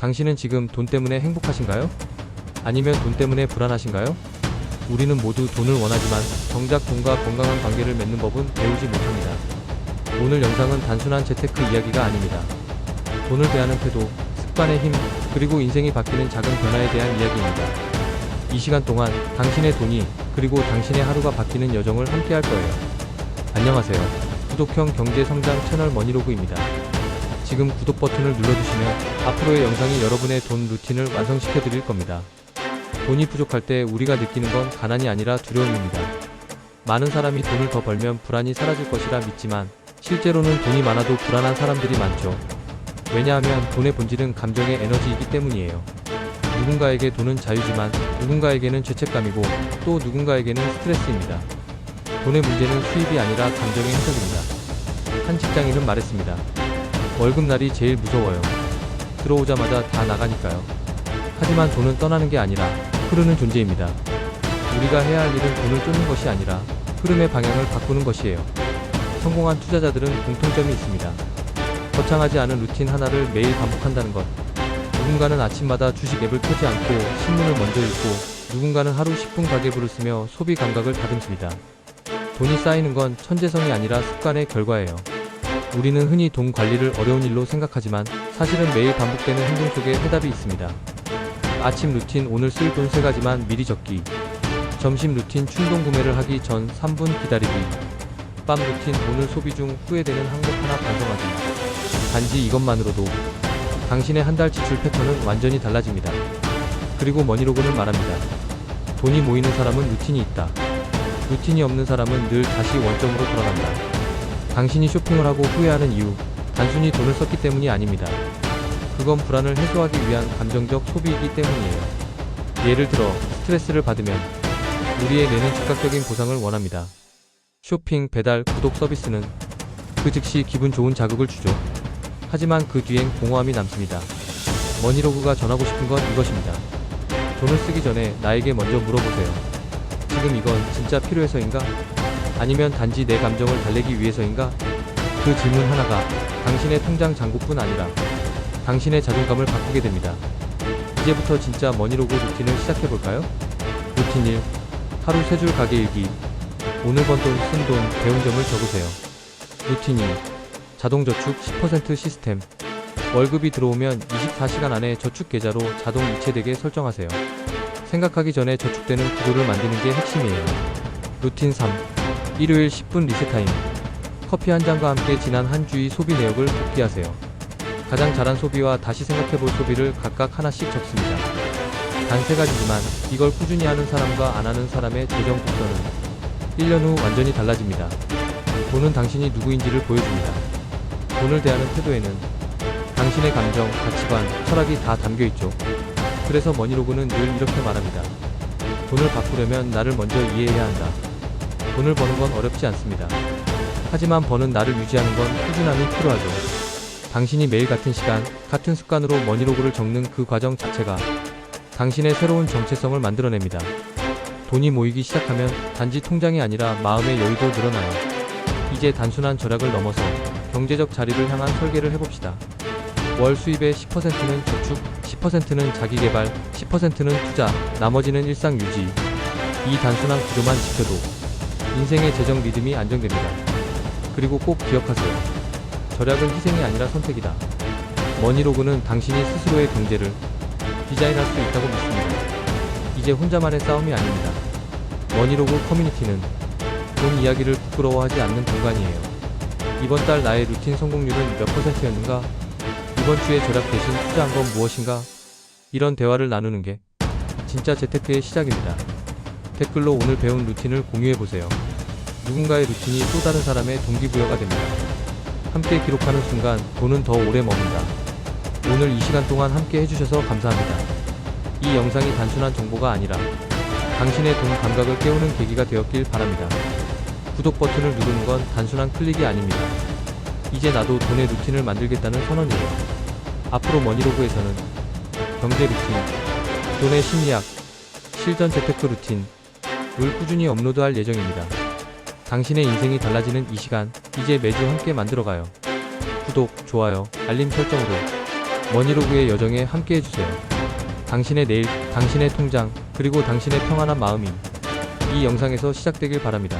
당신은 지금 돈 때문에 행복하신가요? 아니면 돈 때문에 불안하신가요? 우리는 모두 돈을 원하지만 정작 돈과 건강한 관계를 맺는 법은 배우지 못합니다. 오늘 영상은 단순한 재테크 이야기가 아닙니다. 돈을 대하는 태도, 습관의 힘, 그리고 인생이 바뀌는 작은 변화에 대한 이야기입니다. 이 시간 동안 당신의 돈이 그리고 당신의 하루가 바뀌는 여정을 함께 할 거예요. 안녕하세요. 구독형 경제 성장 채널 머니로그입니다. 지금 구독 버튼을 눌러주시면 앞으로의 영상이 여러분의 돈 루틴을 완성시켜 드릴 겁니다. 돈이 부족할 때 우리가 느끼는 건 가난이 아니라 두려움입니다. 많은 사람이 돈을 더 벌면 불안이 사라질 것이라 믿지만 실제로는 돈이 많아도 불안한 사람들이 많죠. 왜냐하면 돈의 본질은 감정의 에너지이기 때문이에요. 누군가에게 돈은 자유지만 누군가에게는 죄책감이고 또 누군가에게는 스트레스입니다. 돈의 문제는 수입이 아니라 감정의 해석입니다. 한 직장인은 말했습니다. 월급날이 제일 무서워요. 들어오자마자 다 나가니까요. 하지만 돈은 떠나는 게 아니라 흐르는 존재입니다. 우리가 해야 할 일은 돈을 쫓는 것이 아니라 흐름의 방향을 바꾸는 것이에요. 성공한 투자자들은 공통점이 있습니다. 거창하지 않은 루틴 하나를 매일 반복한다는 것. 누군가는 아침마다 주식 앱을 켜지 않고 신문을 먼저 읽고 누군가는 하루 10분 가계부를 쓰며 소비 감각을 다듬습니다. 돈이 쌓이는 건 천재성이 아니라 습관의 결과예요. 우리는 흔히 돈 관리를 어려운 일로 생각하지만 사실은 매일 반복되는 행동 속에 해답이 있습니다. 아침 루틴 오늘 쓸 돈 세 가지만 미리 적기. 점심 루틴 충동 구매를 하기 전 3분 기다리기. 밤 루틴 오늘 소비 중 후회되는 항목 하나 반성하기. 단지 이것만으로도 당신의 한 달 지출 패턴은 완전히 달라집니다. 그리고 머니로그는 말합니다. 돈이 모이는 사람은 루틴이 있다. 루틴이 없는 사람은 늘 다시 원점으로 돌아간다. 당신이 쇼핑을 하고 후회하는 이유, 단순히 돈을 썼기 때문이 아닙니다. 그건 불안을 해소하기 위한 감정적 소비이기 때문이에요. 예를 들어, 스트레스를 받으면 우리의 뇌는 즉각적인 보상을 원합니다. 쇼핑, 배달, 구독 서비스는 그 즉시 기분 좋은 자극을 주죠. 하지만 그 뒤엔 공허함이 남습니다. 머니로그가 전하고 싶은 건 이것입니다. 돈을 쓰기 전에 나에게 먼저 물어보세요. 지금 이건 진짜 필요해서인가? 아니면 단지 내 감정을 달래기 위해서인가? 그 질문 하나가 당신의 통장 잔고뿐 아니라 당신의 자존감을 바꾸게 됩니다. 이제부터 진짜 머니로그 루틴을 시작해볼까요? 루틴 1. 하루 세 줄 가게 일기. 오늘 번 돈, 쓴 돈, 배운 점을 적으세요. 루틴 2. 자동저축 10% 시스템. 월급이 들어오면 24시간 안에 저축 계좌로 자동 이체되게 설정하세요. 생각하기 전에 저축되는 구조를 만드는 게 핵심이에요. 루틴 3. 일요일 10분 리셋타임. 커피 한 잔과 함께 지난 한 주의 소비 내역을 복기하세요. 가장 잘한 소비와 다시 생각해볼 소비를 각각 하나씩 적습니다. 단 세 가지지만 이걸 꾸준히 하는 사람과 안 하는 사람의 재정 곡선은 1년 후 완전히 달라집니다. 돈은 당신이 누구인지를 보여줍니다. 돈을 대하는 태도에는 당신의 감정, 가치관, 철학이 다 담겨 있죠. 그래서 머니로그는 늘 이렇게 말합니다. 돈을 바꾸려면 나를 먼저 이해해야 한다. 돈을 버는 건 어렵지 않습니다. 하지만 버는 나를 유지하는 건 꾸준함이 필요하죠. 당신이 매일 같은 시간, 같은 습관으로 머니로그를 적는 그 과정 자체가 당신의 새로운 정체성을 만들어냅니다. 돈이 모이기 시작하면 단지 통장이 아니라 마음의 여유도 늘어나요. 이제 단순한 절약을 넘어서 경제적 자리를 향한 설계를 해봅시다. 월 수입의 10%는 저축, 10%는 자기개발, 10%는 투자, 나머지는 일상 유지. 이 단순한 구조만 지켜도 인생의 재정 리듬이 안정됩니다. 그리고 꼭 기억하세요. 절약은 희생이 아니라 선택이다. 머니로그는 당신이 스스로의 경제를 디자인할 수 있다고 믿습니다. 이제 혼자만의 싸움이 아닙니다. 머니로그 커뮤니티는 돈 이야기를 부끄러워하지 않는 공간이에요. 이번 달 나의 루틴 성공률은 몇 퍼센트였는가? 이번 주에 절약 대신 투자한 건 무엇인가? 이런 대화를 나누는 게 진짜 재테크의 시작입니다. 댓글로 오늘 배운 루틴을 공유해보세요. 누군가의 루틴이 또 다른 사람의 동기부여가 됩니다. 함께 기록하는 순간 돈은 더 오래 머문다. 오늘 이 시간 동안 함께 해주셔서 감사합니다. 이 영상이 단순한 정보가 아니라 당신의 돈 감각을 깨우는 계기가 되었길 바랍니다. 구독 버튼을 누르는 건 단순한 클릭이 아닙니다. 이제 나도 돈의 루틴을 만들겠다는 선언이에요. 앞으로 머니로그에서는 경제 루틴, 돈의 심리학, 실전 재테크 루틴, 을 꾸준히 업로드할 예정입니다. 당신의 인생이 달라지는 이 시간, 이제 매주 함께 만들어가요. 구독, 좋아요, 알림 설정으로 머니로그의 여정에 함께 해주세요. 당신의 내일, 당신의 통장, 그리고 당신의 평안한 마음이 이 영상에서 시작되길 바랍니다.